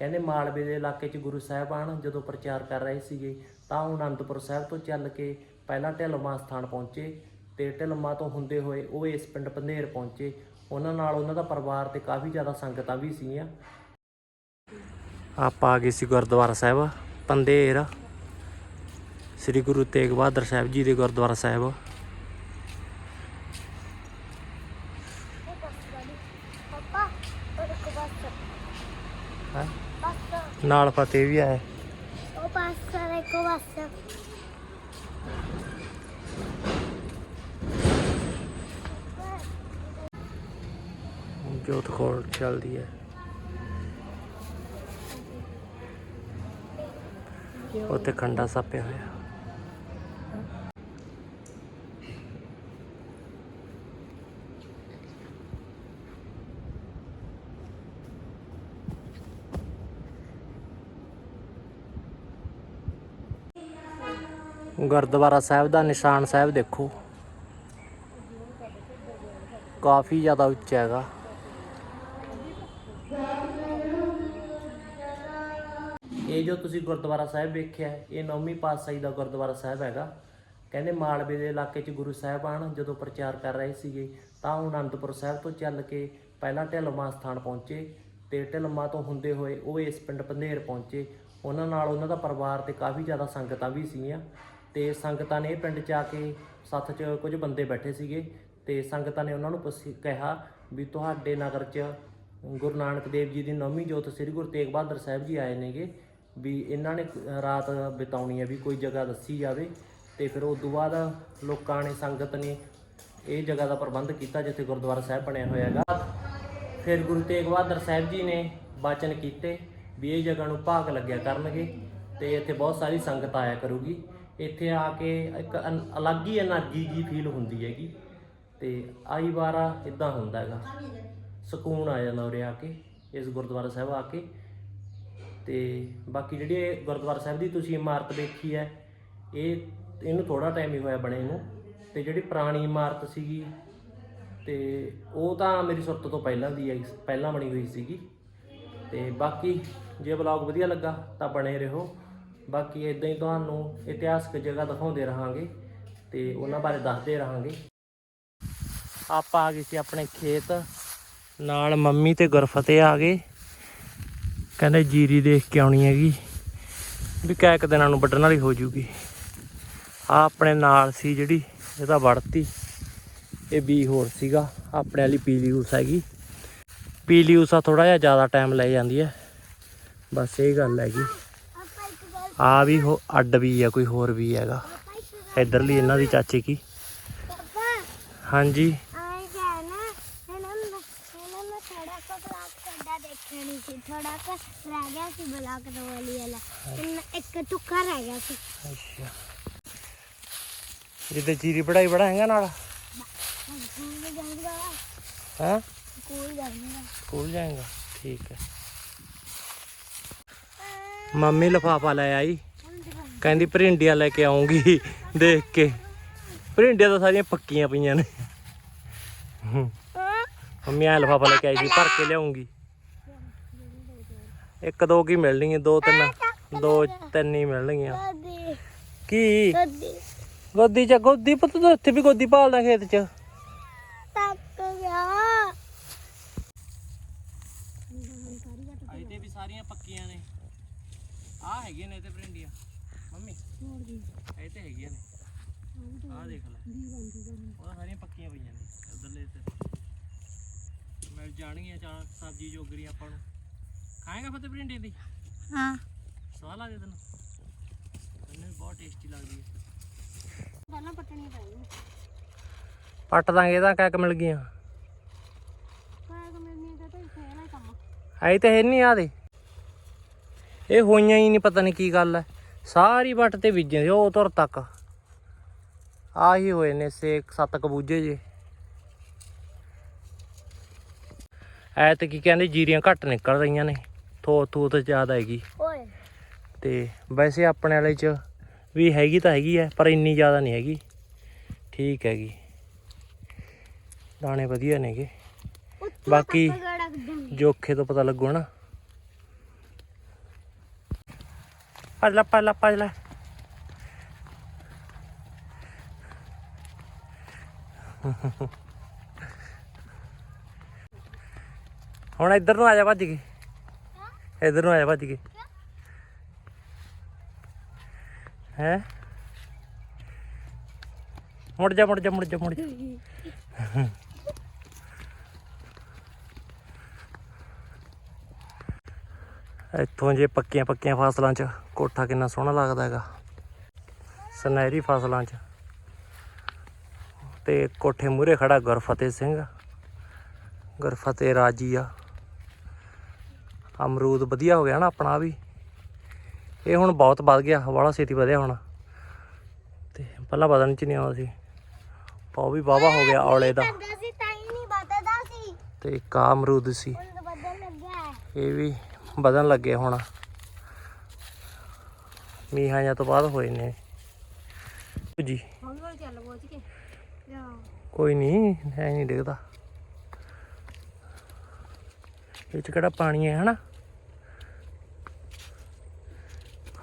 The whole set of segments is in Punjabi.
ਕਹਿੰਦੇ ਮਾਲਵੇ ਦੇ ਇਲਾਕੇ 'ਚ ਗੁਰੂ ਸਾਹਿਬਾਨ ਜਦੋਂ ਪ੍ਰਚਾਰ ਕਰ ਰਹੇ ਸੀਗੇ ਤਾਂ ਉਹ ਅਨੰਦਪੁਰ ਸਾਹਿਬ ਤੋਂ ਚੱਲ ਕੇ ਪਹਿਲਾਂ ਢਿਲਮਾ ਸਥਾਨ ਪਹੁੰਚੇ ਤੇ ਢਿਲਮਾ ਤੋਂ ਹੁੰਦੇ ਹੋਏ ਉਹ ਇਸ ਪਿੰਡ ਪੰਧੇਰ ਪਹੁੰਚੇ। ਉਹਨਾਂ ਨਾਲ ਉਹਨਾਂ ਦਾ ਪਰਿਵਾਰ ਤੇ ਕਾਫੀ ਜ਼ਿਆਦਾ ਸੰਗਤਾਂ ਵੀ ਸੀਗੀਆਂ। ਆਪਾਂ ਆ ਗਏ ਸੀ ਗੁਰਦੁਆਰਾ ਸਾਹਿਬ ਪੰਧੇਰ। ਸ੍ਰੀ ਗੁਰੂ ਤੇਗ ਬਹਾਦਰ ਸਾਹਿਬ ਜੀ ਦੇ ਗੁਰਦੁਆਰਾ ਸਾਹਿਬ ਪਾਪਾ ਉਹ ਕੋ ਬਸ ਹੈਂ? ਬਸ ਨਾਲ ਫਤਿਹ ਵੀ ਆਇਆ। ਉਹ ਬਸ ਕੋ ਬਸ। ਜੋਤ ਖੋਲ ਚੱਲਦੀ ਹੈ। ਉੱਥੇ ਖੰਡਾ ਸਾਪਿਆ ਹੋਇਆ। ਗੁਰਦੁਆਰਾ ਸਾਹਿਬ ਦਾ ਨਿਸ਼ਾਨ ਸਾਹਿਬ ਦੇਖੋ। ਕਾਫੀ ਜ਼ਿਆਦਾ ਉੱਚਾ ਹੈਗਾ। ਇਹ ਜੋ ਤੁਸੀਂ ਗੁਰਦੁਆਰਾ ਸਾਹਿਬ ਵੇਖਿਆ, ਇਹ ਨੌਵੀਂ ਪਾਤਸ਼ਾਹੀ ਦਾ ਗੁਰਦੁਆਰਾ ਸਾਹਿਬ ਹੈਗਾ। ਕਹਿੰਦੇ ਮਾਲਵੇ ਦੇ ਇਲਾਕੇ 'ਚ ਗੁਰੂ ਸਾਹਿਬਾਨ ਜਦੋਂ ਪ੍ਰਚਾਰ ਕਰ ਰਹੇ ਸੀਗੇ, ਤਾਂ ਉਹ ਅਨੰਦਪੁਰ ਸਾਹਿਬ ਤੋਂ ਚੱਲ ਕੇ ਪਹਿਲਾਂ ਢਿਲਮਾ ਸਥਾਨ ਪਹੁੰਚੇ ਤੇ ਢਿਲਮਾ ਤੋਂ ਹੁੰਦੇ ਹੋਏ ਉਹ ਇਸ ਪਿੰਡ ਪੰਧੇਰ ਪਹੁੰਚੇ। ਉਹਨਾਂ ਨਾਲ ਉਹਨਾਂ ਦਾ ਪਰਿਵਾਰ ਤੇ ਕਾਫੀ ਜ਼ਿਆਦਾ ਸੰਗਤਾਂ ਵੀ ਸੀਗੀਆਂ। ਤੇ ਸੰਗਤਾਂ ਨੇ ਇਹ ਪਿੰਡ 'ਚ ਆ ਕੇ ਸੱਥ 'ਚ ਕੁਝ ਬੰਦੇ ਬੈਠੇ ਸੀਗੇ ਤੇ ਸੰਗਤਾਂ ਨੇ ਉਹਨਾਂ ਨੂੰ ਪੁੱਛ- ਕਿਹਾ ਵੀ ਤੁਹਾਡੇ ਨਗਰ 'ਚ ਗੁਰੂ ਨਾਨਕ ਦੇਵ ਜੀ ਦੀ ਨੌਵੀਂ ਜੋਤ ਸ੍ਰੀ ਗੁਰੂ ਤੇਗ ਬਹਾਦਰ ਸਾਹਿਬ ਜੀ ਆਏ ਨੇਗੇ ਵੀ ਇਹਨਾਂ ਨੇ ਰਾਤ ਬਿਤਾਉਣੀ ਹੈ ਵੀ ਕੋਈ ਜਗ੍ਹਾ ਦੱਸੀ ਜਾਵੇ ਤੇ ਫਿਰ ਉਸ ਤੋਂ ਬਾਅਦ ਲੋਕਾਂ ਨੇ ਸੰਗਤ ਨੇ ਇਹ ਜਗ੍ਹਾ ਦਾ ਪ੍ਰਬੰਧ ਕੀਤਾ ਜਿੱਥੇ ਗੁਰਦੁਆਰਾ ਸਾਹਿਬ ਬਣਿਆ ਹੋਇਆ ਹੈਗਾ। ਫਿਰ ਗੁਰੂ ਤੇਗ ਬਹਾਦਰ ਸਾਹਿਬ ਜੀ ਨੇ ਬਾਚਨ ਕੀਤੇ ਵੀ ਇਹ ਜਗ੍ਹਾ ਨੂੰ ਭਾਗ ਲੱਗਿਆ ਕਰਨਗੇ ਤੇ ਇੱਥੇ ਬਹੁਤ ਸਾਰੀ ਸੰਗਤ ਆਇਆ ਕਰੂਗੀ। ਇੱਥੇ ਆ ਕੇ ਇੱਕ ਅਨ- ਅਲੱਗ ਹੀ એનર્ਜੀ ਜੀ ਫੀਲ ਹੁੰਦੀ ਹੈਗੀ। ਤੇ ਆਈ ਵਾਰਾ ਇਦਾਂ ਹੁੰਦਾ ਹੈਗਾ। ਸਕੂਨ ਆ ਜਾਂਦਾ ਉਰੇ ਆ ਕੇ, ਇਸ ਗੁਰਦੁਆਰਾ ਸਾਹਿਬ ਆ ਕੇ। ਤੇ ਬਾਕੀ ਜਿਹੜੀ ਇਹ ਗੁਰਦੁਆਰਾ ਸਾਹਿਬ ਦੀ ਤੁਸੀਂ ਇਮਾਰਤ ਦੇਖੀ ਹੈ, ਇਹ, ਇਹਨੂੰ ਥੋੜਾ ਟਾਈਮ ਹੀ ਹੋਇਆ ਬਣੇ ਨੂੰ। ਤੇ ਜਿਹੜੀ ਪੁਰਾਣੀ ਇਮਾਰਤ ਸੀਗੀ, ਤੇ ਉਹ ਤਾਂ ਮੇਰੀ ਸੁਰਤ ਤੋਂ ਪਹਿਲਾਂ ਦੀ ਹੈ ਪਹਿਲਾਂ ਬਣੀ ਹੋਈ ਸੀਗੀ। ਤੇ ਬਾਕੀ ਜੇ ਬਲੌਗ ਵਧੀਆ ਲੱਗਾ ਤਾਂ ਬਣੇ ਰਹੋ। ਬਾਕੀ ਇਦਾਂ ਹੀ ਤੁਹਾਨੂੰ ਇਤਿਹਾਸਕ ਜਗ੍ਹਾ ਦਿਖਾਉਂਦੇ ਰਹਾਂਗੇ ਤੇ ਉਹਨਾਂ ਬਾਰੇ ਦੱਸਦੇ ਰਹਾਂਗੇ। ਆਪਾਂ ਆ ਗਏ ਸੀ ਆਪਣੇ ਖੇਤ, ਨਾਲ ਮੰਮੀ ਤੇ ਗੁਰਫਤਿਹ ਆ ਗਏ। ਕਹਿੰਦੇ ਜੀਰੀ ਦੇਖ ਕੇ ਆਉਣੀ ਹੈਗੀ, ਵੀ ਕੈ ਇੱਕ ਦਿਨਾਂ ਨੂੰ ਵੱਢਣ ਵਾਲੀ ਹੋ ਜੂਗੀ। ਆ ਆਪਣੇ ਨਾਲ ਸੀ ਜਿਹੜੀ, ਇਹਦਾ ਵੜਤੀ। ਇਹ ਬੀ ਹੋਰ ਸੀਗਾ, ਆਪਣੇ ਵਾਲੀ ਪੀਲੀ ਊਸ ਹੈਗੀ। ਪੀਲੀ ਊਸਾ ਥੋੜਾ ਜਿਹਾ ਜ਼ਿਆਦਾ ਟਾਈਮ ਲੈ ਜਾਂਦੀ ਹੈ। ਬਸ ਇਹ ਗੱਲ ਹੈਗੀ। ਆ ਵੀ ਹੋ ਅੱਡ ਵੀ ਆ ਕੋਈ ਹੋਰ ਵੀ ਹੈਗਾ। ਇਧਰਲੀ ਇਹਨਾਂ ਦੀ ਚਾਚੇ ਕੀ? ਹਾਂਜੀ। ਨਹੀਂ ਸੀ ਥੋੜਾ ਕੋ ਰਹਿ ਗਿਆ ਸੀ ਬਲਾਕ ਤੋਂ ਵਾਲੀ ਇੱਕ ਟੁੱਕਾ ਰਹਿ ਗਿਆ ਸੀ। ਅੱਛਾ। ਜਿੱਦੇ ਜੀਰੀ ਪੜਾਈ ਬੜਾ ਹੈਗਾ ਨਾਲ? ਸਕੂਲ ਜਾਊਂਗਾ। ਹੈ? ਸਕੂਲ ਜਾਊਂਗਾ। ਸਕੂਲ ਜਾਏਗਾ ਠੀਕ ਹੈ। ਮੰਮੀ ਲਫਾਫਾ ਲੈ ਆਈ। ਕਹਿੰਦੀ ਭਰਿੰਡੀਆਂ ਲੈ ਕੇ ਆਉਂਗੀ ਦੇਖ ਕੇ। ਭਰਿੰਡੀਆਂ ਤਾਂ ਸਾਰੀਆਂ ਪੱਕੀਆਂ ਪਈਆਂ ਨੇ। ਮੰਮੀ ਆ ਲਫਾਫਾ ਲੈ ਕੇ ਆਈ ਸੀ ਭਰ ਕੇ ਲਿਆਉਂਗੀ। ਇੱਕ ਦੋ ਕੀ ਮਿਲਣਗੀਆਂ ਦੋ ਤਿੰਨ ਦੋ ਤਿੰਨ ਹੀ ਮਿਲਣਗੀਆਂ। ਕੀ? ਗੋਦੀ ਚ ਗੋਦੀ ਪੁੱਤ ਤੂੰ ਇੱਥੇ ਵੀ ਗੋਦੀ ਪਾਲਦਾ ਖੇਤ ਚ। ਤੱਕ ਗਿਆ। ਅਜੇ ਵੀ ਸਾਰੀਆਂ ਪੱਕੀਆਂ ਨੇ। ਆ ਹੈਗੀਆਂ ਨੇ ਤੇ ਭਰਿੰਡੀਆਂ ਮੰਮੀ ਇਹ ਤੇ ਹੈਗੀਆਂ ਨੇ। ਆਹ ਦੇਖ ਲੈ। ਉਹ ਸਾਰੀਆਂ ਪੱਕੀਆਂ ਪਈਆਂ ਨੇ ਉਧਰਲੇ ਤੇ। ਮਿਲ ਜਾਣਗੀਆਂ ਚਾਹ ਸਬਜ਼ੀ ਜੋਗਰੀ ਆਪਾਂ ਨੂੰ। ਖਾਏਗਾ ਫਤੇ ਭਰਿੰਡੀ ਦੀ? ਹਾਂ। ਸਵਾਦ ਲੱਗਦੀ ਤੈਨੂੰ? ਮੈਨੂੰ ਵੀ ਬਹੁਤ ਟੇਸਟੀ ਲੱਗਦੀ ਹੈ ਪਹਿਲਾਂ ਪਟਣੀ ਪੈਣੀ ਪੱਟ ਦਾਂਗੇ ਇਹਦਾ ਕਹਿ ਮਿਲ ਗਈਆਂ। ਕੋਈ ਕਮੇਨੀ ਦਾ ਤਾਂ ਫੇਰ ਹੈ ਕੰਮ। ਆਈ ਤਾਂ ਹੈ ਨਹੀਂ ਆ ਦੇ। ਇਹ ਹੋਈਆਂ ਹੀ ਨਹੀਂ ਪਤਾ ਨਹੀਂ ਕੀ ਗੱਲ ਹੈ। ਸਾਰੀ ਵੱਟ ਤੇ ਬੀਜੀਆਂ ਸੀ ਉਹ ਤੁਰ ਤੱਕ। ਆਹੀ ਹੋਏ ਨੇ ਸੇ ਸੱਤ ਕਬੂਜੇ ਜੇ। ਐ ਤੇ ਕੀ ਕਹਿੰਦੇ ਜੀਰੀਆਂ ਘੱਟ ਨਿਕਲ ਰਹੀਆਂ ਨੇ ਥੋ ਥੂ ਤੇ ਜ਼ਿਆਦਾ ਹੈਗੀ। ਓਏ। ਤੇ ਵੈਸੇ ਆਪਣੇ ਵਾਲੇ ਚ ਵੀ ਹੈਗੀ ਤਾਂ ਹੈਗੀ ਐ ਪਰ ਇੰਨੀ ਜ਼ਿਆਦਾ ਨਹੀਂ ਹੈਗੀ। ਠੀਕ ਹੈਗੀ। ਦਾਣੇ ਵਧੀਆ ਨੇਗੇ। ਬਾਕੀ ਜੋਖੇ ਤੋਂ ਪਤਾ ਲੱਗੂ ਨਾ। ਭੱਜ ਲੈ ਭੱਜ ਹੁਣ ਇੱਧਰ ਨੂੰ ਆ ਜਾ ਭੱਜ ਕੇ। ਇੱਧਰ ਨੂੰ ਆ ਜਾ ਭੱਜ ਕੇ। ਹੈ? ਮੁੜ ਜਾ ਮੁੜ ਜਾ ਮੁੜ ਜਾ ਮੁੜ ਜਾ। ਇੱਥੋਂ ਜੇ ਪੱਕੀਆਂ ਪੱਕੀਆਂ ਫਸਲਾਂ 'ਚ ਕੋਠਾ ਕਿੰਨਾ ਸੋਹਣਾ ਲੱਗਦਾ ਹੈਗਾ। ਸੁਨਹਿਰੀ ਫਸਲਾਂ 'ਚ। ਤੇ ਕੋਠੇ ਮੂਹਰੇ ਖੜਾ ਗੁਰਫਤਿਹ ਸਿੰਘ। ਗੁਰਫਤਿਹ ਰਾਜੀ ਆ। ਅਮਰੂਦ ਵਧੀਆ ਹੋ ਗਿਆ ਨਾ ਆਪਣਾ ਵੀ। ਇਹ ਹੁਣ ਬਹੁਤ ਵੱਧ ਗਿਆ ਵਾਲਾ ਛੇਤੀ ਵਧਿਆ ਹੁਣ। ਤੇ ਪਹਿਲਾਂ ਵਧਣ ਚ ਨਹੀਂ ਆਉਂਦਾ ਸੀ। ਪਾਉ ਵੀ ਵਾਹਵਾ ਹੋ ਗਿਆ ਔਲੇ ਦਾ। ਤਾਂ ਆਹ ਅਮਰੂਦ ਸੀ। ਇਹ ਵੀ ਵਧਣ ਲੱਗੇ ਹੁਣ। ਮੀਂਹਾਂ ਜਾਂ ਤੋਂ ਬਾਅਦ ਹੋਏ ਨੇ। ਜੀ। ਕੋਈ ਨਹੀਂ ਐ ਨਹੀਂ ਡਿੱਗਦਾ। ਇਹ ਚ ਕਿਹੜਾ ਪਾਣੀ ਹੈ, ਹਨਾ?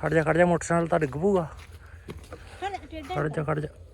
ਖੜ ਜਾ ਖੜ ਜਾ, ਮੋਟਰਸਾਈਕਲ ਤਾਂ ਡਿੱਗ ਪੂਗਾ ਖੜ ਜਾ ਖੜ ਜਾ।